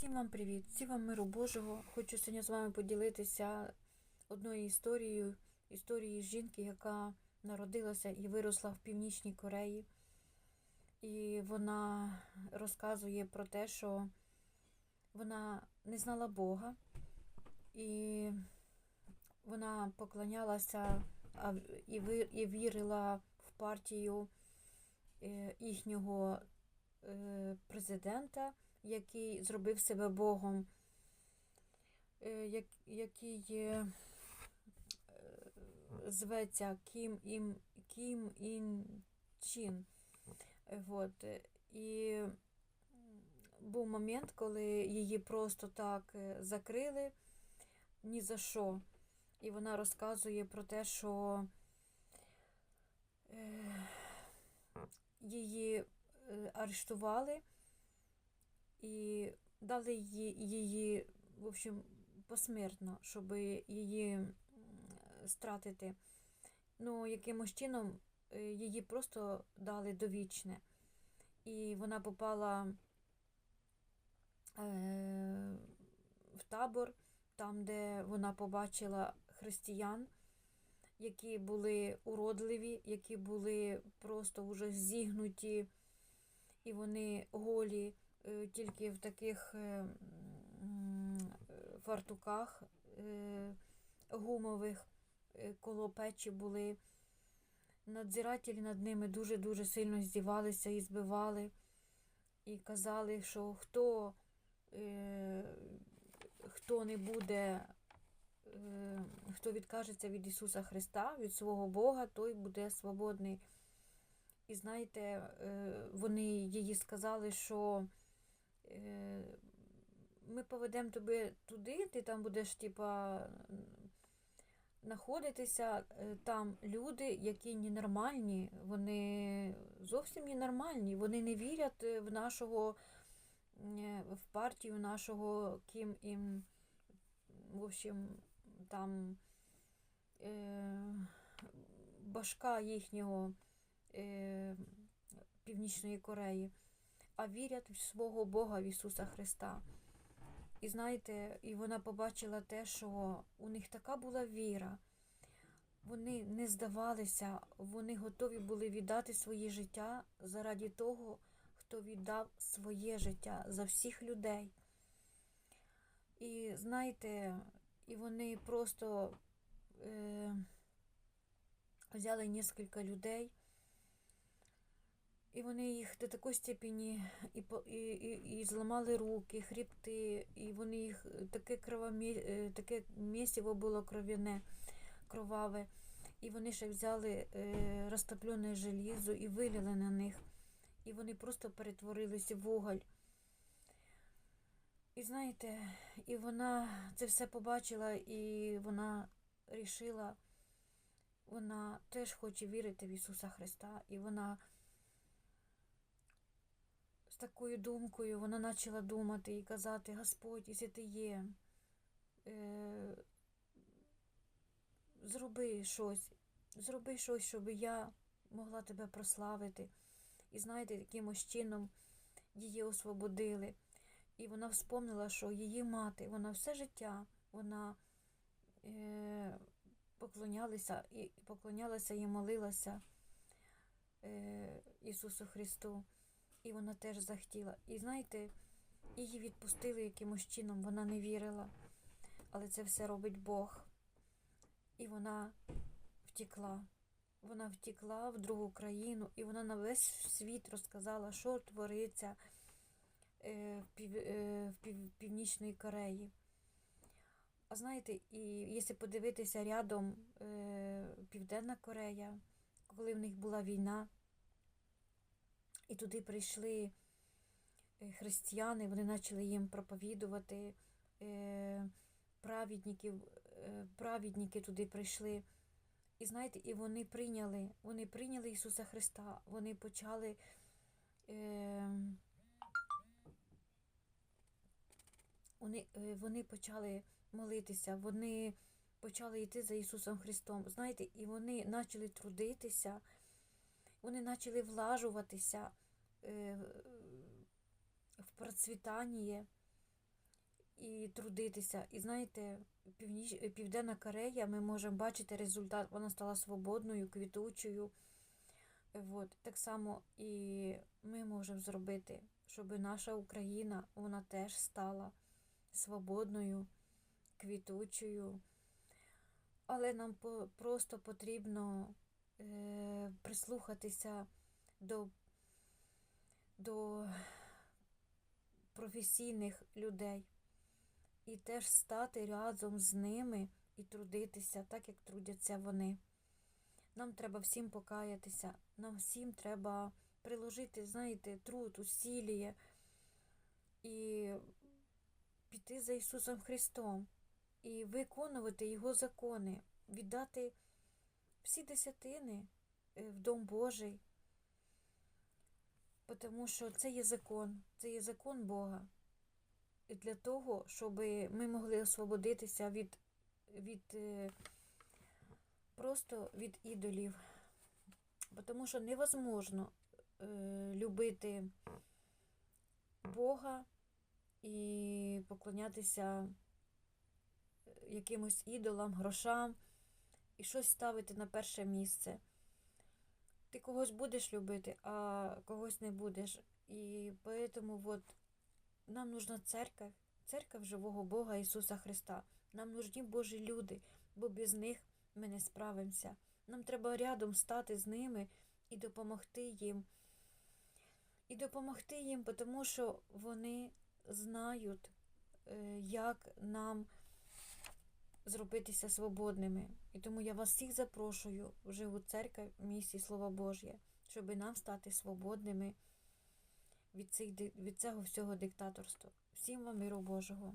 Всім вам привіт, всім вам миру Божого. Хочу сьогодні з вами поділитися одною історією, історією жінки, яка народилася і виросла в Північній Кореї. І вона розказує про те, що вона не знала Бога, і вона поклонялася і, вірила в партію е, їхнього президента який зробив себе Богом, е, який е, е, зветься Кім Ім Кім Ін Чин. Е, Вот. е, І був момент, коли її просто так е, закрили ні за що. І вона розказує про те, що е, її е, арештували і дали її, її в общем, посмертно, щоб її стратити. Ну, якимось чином е, її просто дали довічне. І вона попала е, в табор, там, де вона побачила християн, які були уродливі, які були просто вже зігнуті, і вони голі е, тільки в таких е, фартуках е, гумових коло печі були. Надзирателі над ними дуже-дуже сильно здівалися і збивали, і казали, що хто, е, хто не буде, е, хто відкажеться від Ісуса Христа, від свого Бога, той буде свободний. І знаєте, е, вони їй сказали, що е, ми поведемо тебе туди, ти там будеш, типа, знаходитися. Е, Там люди, які ненормальні, вони зовсім ненормальні, вони не вірять в нашого, в партію нашого Кім Ім, в общем, там башка їхнього Північної Кореї, а вірять в свого Бога, в Ісуса Христа. І знаєте, і вона побачила те, що у них така була віра. Вони не здавалися, вони готові були віддати своє життя заради того, хто віддав своє життя за всіх людей. І знаєте, і вони просто е, взяли кілька людей, і вони їх до такої степені і, і, і, і зламали руки, хребти, і вони їх таке кровомі, е, таке місиво було кров'яне, кроваве. І вони ще взяли е, розтоплене желізо і вилили на них. І вони просто перетворилися в вуголь. І знаєте, і вона це все побачила, і вона рішила, вона теж хоче вірити в Ісуса Христа. І вона такою думкою вона почала думати і казати, Господь, якщо ти є, е, зроби щось, зроби щось, щоб я могла тебе прославити. І знаєте, якимось чином її освободили. І вона вспомнила, що її мати, вона все життя, вона е, поклонялася і поклонялася і молилася е, Ісусу Христу. І вона теж захотіла. І знаєте, її відпустили якимось чином, вона не вірила. Але це все робить Бог. І вона втекла. Вона втекла в другу країну, і вона на весь світ розказала, що твориться е, в, пів, е, в пів, Північній Кореї. А знаєте, і якщо подивитися рядом е, Південна Корея, коли в них була війна, і туди прийшли е, християни, вони почали їм проповідувати, е, праведників, е, праведники туди прийшли. І знаєте, і вони прийняли, вони прийняли Ісуса Христа, вони почали. Вони, вони почали молитися, вони почали йти за Ісусом Христом. Знаєте, і вони почали трудитися, вони почали влажуватися е, в процвітання, і трудитися. І знаєте, Північ... Південна Корея, ми можемо бачити результат. Вона стала свободною, квітучою. От. Так само і ми можемо зробити, щоб наша Україна вона теж стала свободною, квітучою. Але нам просто потрібно прислухатися до, до професійних людей і теж стати разом з ними і трудитися так, як трудяться вони. Нам треба всім покаятися, нам всім треба приложити, знаєте, труд, усіліє і піти за Ісусом Христом і виконувати Його закони, віддати всі десятини е, в Дом Божий, тому що це є закон, це є закон Бога. І для того, щоб ми могли освободитися від, від е, просто від ідолів. Тому що невозможно е, любити Бога і поклонятися якимось ідолам, грошам і щось ставити на перше місце. Ти когось будеш любити, а когось не будеш. І тому от нам нужна церковь, церковь живого Бога Ісуса Христа. Нам нужні Божі люди, бо без них ми не справимося. Нам треба рядом стати з ними і допомогти їм. І допомогти їм, тому що вони знають, е, як нам зробитися свободними. І тому я вас всіх запрошую в живу церкву в місті Слова Божє, щоб нам стати свободними від, цих, від цього всього диктаторства. Всім вам миру Божого.